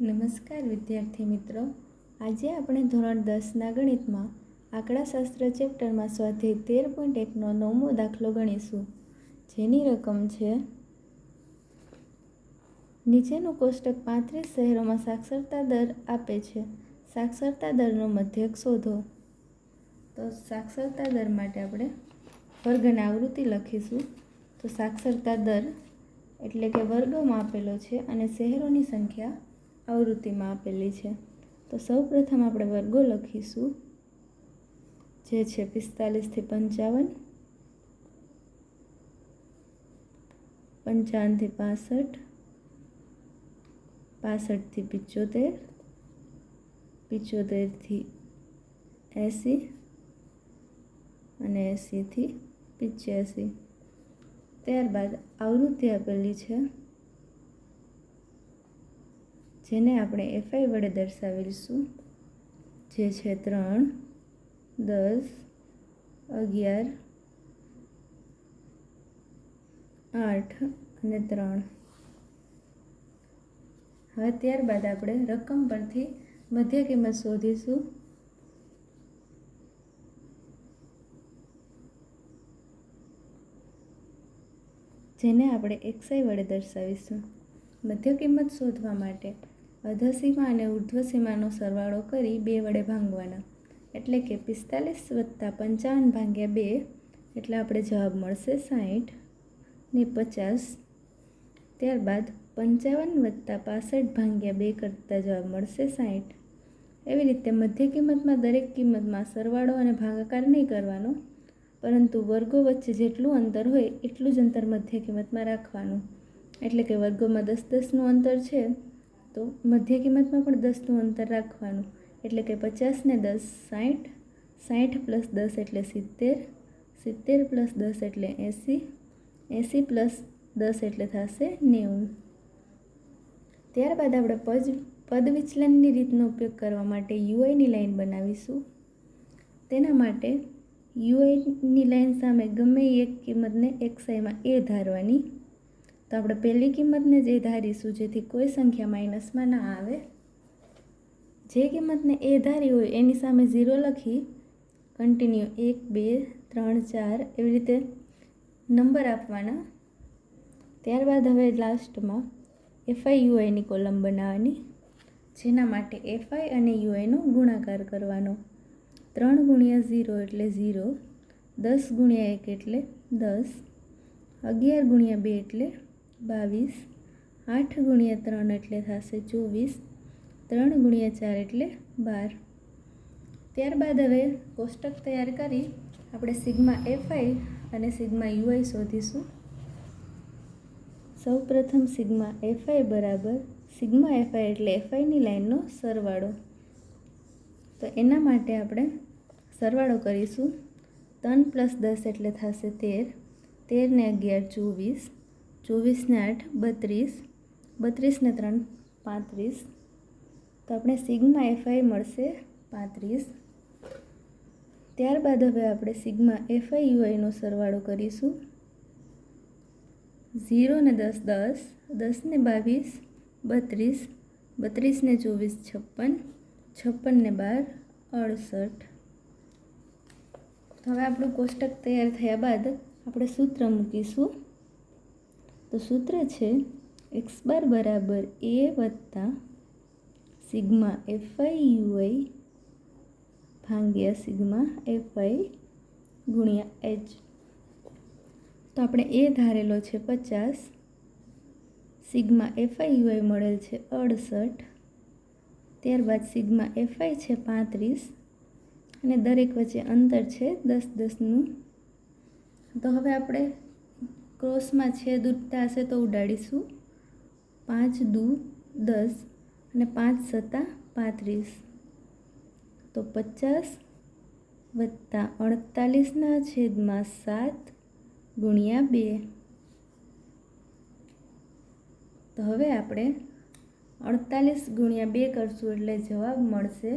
નમસ્કાર વિદ્યાર્થી મિત્રો. આજે આપણે ધોરણ દસના ગણિતમાં આંકડાશાસ્ત્ર ચેપ્ટરમાં સ્વાધ્યાય તેર પોઈન્ટ એકનો નવમો દાખલો ગણીશું. જેની રકમ છે નીચેનું કોષ્ટક પાંત્રીસ શહેરોમાં સાક્ષરતા દર આપે છે. સાક્ષરતા દરનો મધ્યક શોધો. તો સાક્ષરતા દર માટે આપણે વર્ગની આવૃત્તિ લખીશું. તો સાક્ષરતા દર એટલે કે વર્ગમાં આપેલો છે અને શહેરોની સંખ્યા આવૃત્તિમાં આપેલી છે. તો સૌ પ્રથમ આપણે વર્ગો લખીશું. જે છે પિસ્તાલીસથી પંચાવન પંચાવનથી પાસઠ પાસઠથી પિચોતેર પિચોતેરથી એંસી અને એંસીથી પિચ્યાસી. ત્યારબાદ આવૃત્તિ આપેલી છે જેને આપણે એફઆઈ વડે દર્શાવીશું. જે છે ત્રણ, દસ, અગિયાર, આઠ અને ત્રણ. હવે ત્યારબાદ આપણે રકમ પરથી મધ્ય કિંમત શોધીશું. જેને આપણે એક્સઆઈ વડે દર્શાવીશું. મધ્ય કિંમત શોધવા માટે અધસીમા અને ઉર્ધ્વસીમાનો સરવાળો કરી બે વડે ભાંગવાના. એટલે કે પિસ્તાલીસ વત્તા પંચાવન ભાંગ્યા બે, એટલે આપણે જવાબ મળશે સાહીઠ ને પચાસ. ત્યારબાદ પંચાવન વત્તા પાસઠ ભાંગ્યા બે કરતાં જવાબ મળશે સાહીઠ એવી રીતે મધ્ય કિંમતમાં દરેક કિંમતમાં સરવાળો અને ભાગાકાર નહીં કરવાનો, પરંતુ વર્ગો વચ્ચે જેટલું અંતર હોય એટલું જ અંતર મધ્ય કિંમતમાં રાખવાનું. એટલે કે વર્ગોમાં દસ દસનું અંતર છે તો મધ્ય કિંમતમાં પણ દસનું અંતર રાખવાનું. એટલે કે પચાસને દસ સાઠ સાઠ પ્લસ દસ એટલે સિત્તેર સિત્તેર પ્લસ દસ એટલે એંસી એંસી પ્લસ દસ એટલે થશે નેવું. ત્યારબાદ આપણે પદ પદ વિચલનની રીતનો ઉપયોગ કરવા માટે યુઆઈની લાઈન બનાવીશું. તેના માટે યુઆઈની લાઈન સામે ગમે એક કિંમતને એક્સઆઈમાં એ ધારવાની તો આપણે પહેલી કિંમતને જ ધારીશું, જેથી કોઈ સંખ્યા માઇનસમાં ના આવે. જે કિંમતને એ ધારી હોય, એની સામે ઝીરો લખી કન્ટિન્યુ એક, બે, ત્રણ, ચાર એવી રીતે નંબર આપવાના. ત્યારબાદ હવે લાસ્ટમાં એફઆઈ યુઆઈની કોલમ બનાવવાની, જેના માટે એફઆઈ અને યુઆઈનો ગુણાકાર કરવાનો. ત્રણ ગુણ્યા ઝીરો એટલે ઝીરો, દસ ગુણ્યા એક એટલે દસ, અગિયાર ગુણ્યા બે એટલે બાવીસ, આઠ ગુણ્યા ત્રણ એટલે થશે ચોવીસ, ત્રણ ગુણ્યા ચાર એટલે બાર. ત્યારબાદ હવે કોષ્ટક તૈયાર કરી આપણે સિગ્મા એફઆઈ અને સિગ્મા યુઆઈ શોધીશું. સૌ પ્રથમ સિગ્મા એફઆઈ બરાબર સિગ્મા એફઆઈ એટલે એફઆઈની લાઈનનો સરવાળો. તો એના માટે આપણે સરવાળો કરીશું. ત્રણ પ્લસ દસ એટલે થશે તેર, તેરને અગિયાર, ચોવીસ. ચોવીસને આઠ, બત્રીસ બત્રીસને ત્રણ, પાંત્રીસ. તો આપણે સિગ્મા એફઆઈ મળશે પાંત્રીસ. ત્યારબાદ હવે આપણે સિગ્મા એફઆઈ યુઆઈનો સરવાળો કરીશું. ઝીરો ને દસ દસ દસને બાવીસ, બત્રીસ બત્રીસને ચોવીસ, છપ્પન છપ્પનને બાર, અડસઠ. હવે આપણું કોષ્ટક તૈયાર થયા બાદ આપણે સૂત્ર મૂકીશું. તો સૂત્ર છે એક્સ બાર બરાબર એ વત્તા સિગ્મા એફઆઈ યુઆઈ ભાંગ્યા સિગ્મા એફઆઈ ગુણ્યા એચ તો આપણે એ ધારેલો છે પચાસ, સિગ્મા એફઆઈ યુઆઈ મળેલ છે અડસઠ, ત્યારબાદ સિગ્મા એફઆઈ છે પાંત્રીસ અને દરેક વચ્ચે અંતર છે દસ દસનું. તો હવે આપણે ક્રોસમાં છેદ ઉડતા હશે તો ઉડાડીશું. પાંચ દુ દસ અને પાંચ સત્તા પાંત્રીસ. તો પચાસ વત્તા અડતાલીસના છેદમાં સાત ગુણ્યા બે. તો હવે આપણે અડતાલીસ ગુણ્યા બે કરશું એટલે જવાબ મળશે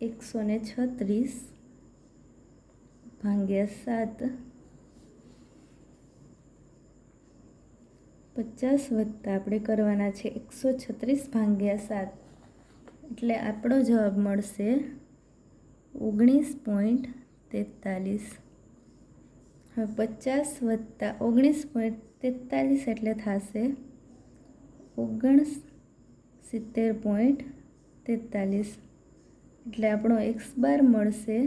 એકસો ને છત્રીસ ભાગ્યા સાત. પચાસ વત્તા આપણે કરવાના છે એકસો છત્રીસ ભાંગ્યા સાત. એટલે આપણો જવાબ મળશે ઓગણીસ પોઈન્ટ તેતાલીસ. હવે પચાસ વત્તા ઓગણીસ પોઈન્ટ તેતાલીસ એટલે થશે ઓગણસ સિત્તેર પોઈન્ટ તેતાલીસ. એટલે આપણો એક્સ બાર મળશે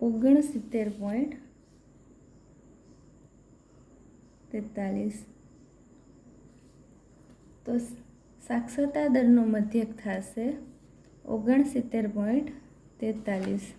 ઓગણસિત્તેર પોઈન્ટ તેતાલીસ. તો સાક્ષરતા દરનો મધ્યક થશે ઓગણસિત્તેર પોઈન્ટ તેતાલીસ.